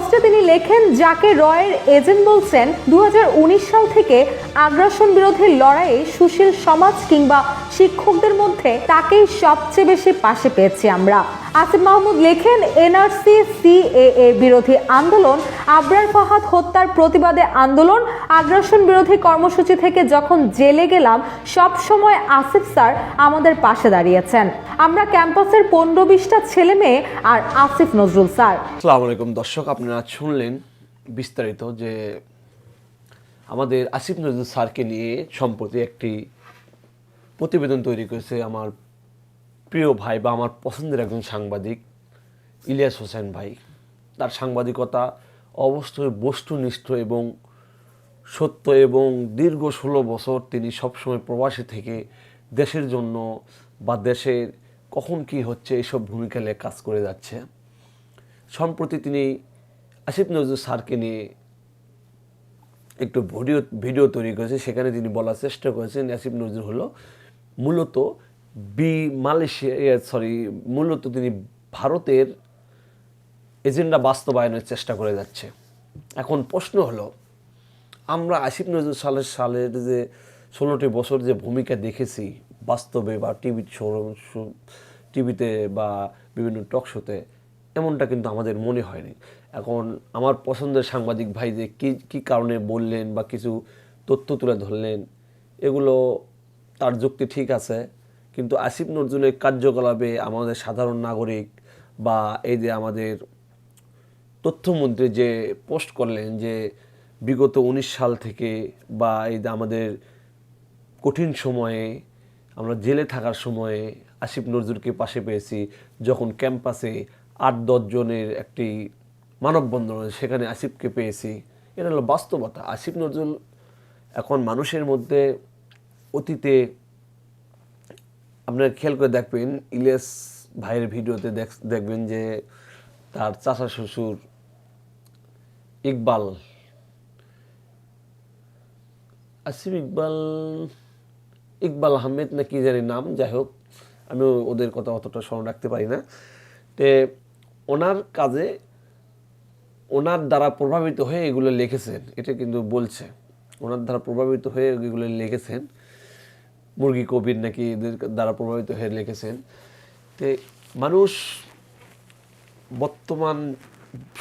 পোস্টে তিনি লেখেন, যাকে রয়ের এজেন্ট বলছেন দু হাজার উনিশ সাল থেকে আগ্রাসন বিরোধী লড়াইয়ে সুশীল সমাজ কিংবা শিক্ষকদের মধ্যে তাকেই সবচেয়ে বেশি পাশে পেয়েছি আমরা। আসিফ মাহমুদ লেখেন, এনআরসি, সিএএ বিরোধী আন্দোলন আবরার ফাহাদ হত্যার প্রতিবাদে আন্দোলন, আগ্রাসন বিরোধী কর্মসূচি থেকে যখন জেলে গেলাম, সব সময় আসিফ স্যার আমাদের পাশে দাঁড়িয়েছেন। আমরা ক্যাম্পাসের পনেরো বিশটা ছেলে মেয়ে আর আসিফ নজরুল স্যার। আসসালামু আলাইকুম। দর্শক, আপনারা শুনলেন বিস্তারিত যে আমাদের আসিফ নজরুল স্যারকে নিয়ে সম্প্রতি একটি প্রতিবেদন তৈরি করেছে আমার প্রিয় ভাই বা আমার পছন্দের একজন সাংবাদিক, ইলিয়াস হোসেন ভাই। তার সাংবাদিকতা অবশ্যই বস্তুনিষ্ঠ এবং সত্য এবং দীর্ঘ ষোলো বছর তিনি সবসময় প্রবাসী থেকে দেশের জন্য বা দেশের কখন কি হচ্ছে এইসব ভূমিকা নিয়ে কাজ করে যাচ্ছে। সম্প্রতি তিনি আসিফ নজরুল স্যারকে নিয়ে একটু ভিডিও ভিডিও তৈরি করেছে। সেখানে তিনি বলার চেষ্টা করেছেন, আসিফ নজরুল হলো মূলত বি মালয়েশিয়া সরি মূলত তিনি ভারতের এজেন্ডা বাস্তবায়নের চেষ্টা করে যাচ্ছে। এখন প্রশ্ন হলো, আমরা আসিফ নজরুল সালের সালের যে ষোলোটি বছর যে ভূমিকা দেখেছি বাস্তবে বা টিভি টিভিতে বা বিভিন্ন টক শোতে এমনটা কিন্তু আমাদের মনে হয়নি। এখন আমার পছন্দের সাংবাদিক ভাই যে কী কী কারণে বললেন বা কিছু তথ্য তুলে ধরলেন, এগুলো তার যুক্তি ঠিক আছে। কিন্তু আসিফ নজরুলের কার্যকলাপে আমাদের সাধারণ নাগরিক বা এই যে আমাদের তথ্যমন্ত্রী যে পোস্ট করলেন যে বিগত উনিশ সাল থেকে বা এই আমাদের কঠিন সময়ে, আমরা জেলে থাকার সময়ে আসিফ নজরুলকে পাশে পেয়েছি, যখন ক্যাম্পাসে আট, দশ জনের একটি মানববন্ধন, সেখানে আসিফকে পেয়েছি। এটা হলো বাস্তবতা। আসিফ নজরুল এখন মানুষের মধ্যে অতীতে আপনারা খেয়াল করে দেখবেন, ইলিয়াস ভাইয়ের ভিডিওতে দেখ- দেখবেন যে তার চাচা শ্বশুর ইকবাল। আসিফ ইকবাল ইকবাল আহমেদ না কি জানি নাম, যাই হোক, আমি ওদের কথা অতটা স্মরণ রাখতে পারি না। তে, ওনার কাজে ওনার দ্বারা প্রভাবিত হয়ে এগুলো লিখেছেন, এটা কিন্তু বলছে। ওনার দ্বারা প্রভাবিত হয়ে এগুলো লিখেছেন। মুরগি কবির নাকি এদের দ্বারা প্রভাবিত হয়ে লিখেছেন। তে, মানুষ বর্তমান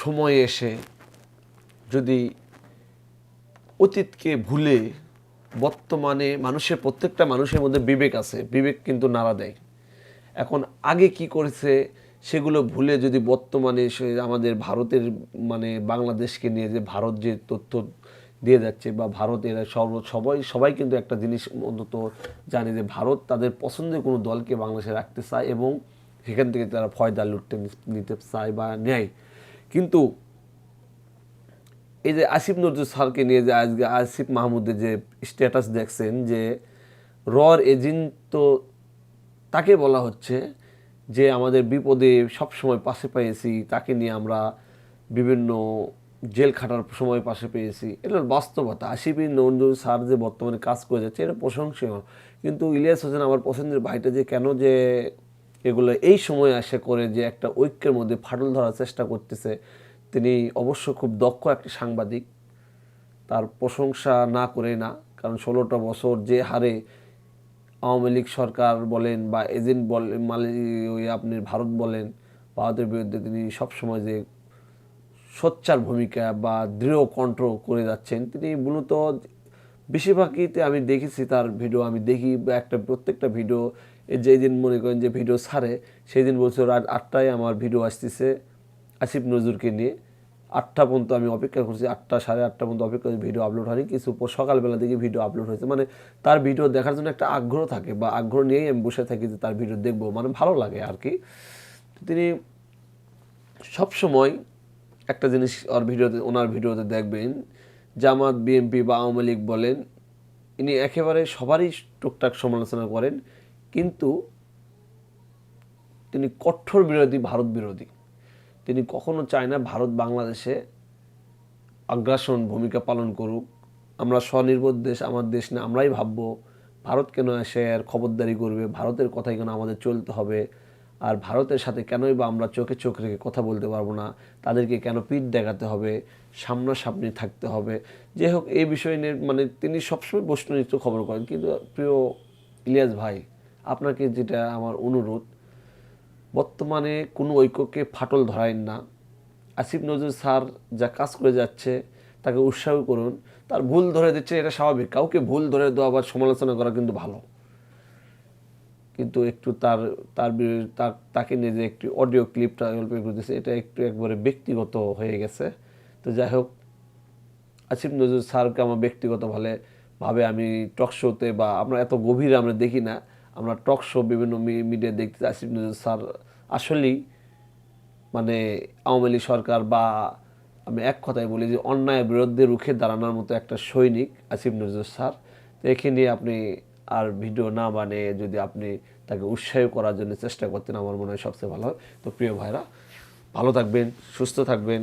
সময়ে এসে যদি অতীতকে ভুলে বর্তমানে মানুষের, প্রত্যেকটা মানুষের মধ্যে বিবেক আছে, বিবেক কিন্তু নাড়া দেয়। এখন আগে কি করেছে সেগুলো ভুলে যদি বর্তমানে সে আমাদের ভারতের মানে বাংলাদেশকে নিয়ে যে ভারত যে তথ্য দিয়ে যাচ্ছে বা ভারতের সর্ব, সবাই সবাই কিন্তু একটা জিনিস অন্তত জানে যে ভারত তাদের পছন্দের কোনো দলকে বাংলাদেশে রাখতে চায় এবং সেখান থেকে তারা ফয়দা লুটতে নিতে চায় বা নেয়। কিন্তু এই যে আসিফ নজরুল স্যারকে নিয়ে যে আজকে আসিফ মাহমুদের যে স্ট্যাটাস দেখছেন যে রর এজেন্ট তো তাকে বলা হচ্ছে যে আমাদের বিপদে সবসময় পাশে পেয়েছি, তাকে নিয়ে আমরা বিভিন্ন জেল খাটার সময় পাশে পেয়েছি। এটা হলো বাস্তবতা। আসিফ নজরুল স্যার যে বর্তমানে কাজ করে যাচ্ছে, এটা প্রশংসনীয়। কিন্তু ইলিয়াস হোসেন আমার পছন্দের ভাইটা যে কেন যে এগুলো এই সময় আসে করে যে একটা ঐক্যের মধ্যে ফাটল ধরার চেষ্টা করতেছে তিনি অবশ্য খুব দক্ষ একটি সাংবাদিক। তার প্রশংসা না করে না, কারণ ষোলোটা বছর যে হারে আওয়ামী লীগ সরকার বলেন বা এজেন্ট বলেন, মালি ওই আপনি ভারত বলেন, ভারতের বিরুদ্ধে তিনি সবসময় যে সোচ্চার ভূমিকা বা দৃঢ় কণ্ঠ করে যাচ্ছেন, তিনি মূলত বেশিরভাগইতে আমি দেখেছি তার ভিডিও, আমি দেখি বা একটা প্রত্যেকটা ভিডিও যেই দিন মনে করেন যে ভিডিও ছাড়ে সেই দিন বলছে রাত আটটায় আমার ভিডিও আসতেছে। আসিফ নজরুলকে নিয়ে আটটা পর্যন্ত আমি অপেক্ষা করছি, আটটা, সাড়ে আটটা পর্যন্ত অপেক্ষা করছি ভিডিও আপলোড হয়নি, কিছু সকালবেলা থেকে ভিডিও আপলোড হয়েছে। মানে তার ভিডিও দেখার জন্য একটা আগ্রহ থাকে বা আগ্রহ নিয়েই আমি বসে থাকি যে তার ভিডিও দেখব মানে ভালো লাগে আর কি। তিনি সবসময় একটা জিনিস ওর ভিডিওতে ওনার ভিডিওতে দেখবেন, জামাত বিএনপি বা আওয়ামী লীগ বলেন, ইনি একেবারে সবারই টুকটাক সমালোচনা করেন, কিন্তু তিনি কঠোর বিরোধী, ভারত বিরোধী। তিনি কখনো চায় না ভারত বাংলাদেশে আগ্রাসন ভূমিকা পালন করুক। আমরা স্বনির্ভর দেশ, আমার দেশ না, আমরাই ভাববো ভারত কেন এসে আর খবরদারি করবে, ভারতের কথাই কেন আমাদের চলতে হবে, আর ভারতের সাথে কেনই বা আমরা চোখে চোখ রেখে কথা বলতে পারব না, তাদেরকে কেন পিঠ দেখাতে হবে, সামনাসামনি থাকতে হবে। যাই হোক, এই বিষয় নিয়ে মানে তিনি সবসময় বৈষ্ণনিত্য খবর করেন। কিন্তু প্রিয় ইলিয়াস ভাই, আপনাকে যেটা আমার অনুরোধ বর্তমানে কোনো ঐক্যকে ফাটল ধরায়েন না। আসিফ নজরুল স্যার যা কাজ করে যাচ্ছে, তাকে উৎসাহ করুন। তার ভুল ধরে দিচ্ছে, এটা স্বাভাবিক। কাউকে ভুল ধরে দেওয়া বা সমালোচনা করা কিন্তু ভালো। কিন্তু একটু তার তার তাকে নিয়ে যে একটি অডিও ক্লিপটা গল্প করতেছে এটা একটু একবারে ব্যক্তিগত হয়ে গেছে। তো যাই হোক, আসিফ নজরুল স্যারকে আমার ব্যক্তিগতভাবে ভাবে আমি টক শোতে বা আমরা এত গভীরে আমরা দেখি না। আমরা টক শো বিভিন্ন মিডিয়া দেখতে আসিফ নজরুল স্যার আসলেই মানে আওয়ামী লীগ সরকার বা আমি এক কথায় বলি যে অন্যায় বিরুদ্ধে রুখে দাঁড়ানোর মতো একটা সৈনিক আসিফ নজরুল স্যার। তো এখানে আপনি আর ভিডিও না বানিয়ে যদি আপনি তাকে উৎসাহ করার জন্য চেষ্টা করতেন, আমার মনে হয় সবচেয়ে ভালো হয়। তো প্রিয় ভাইরা, ভালো থাকবেন, সুস্থ থাকবেন।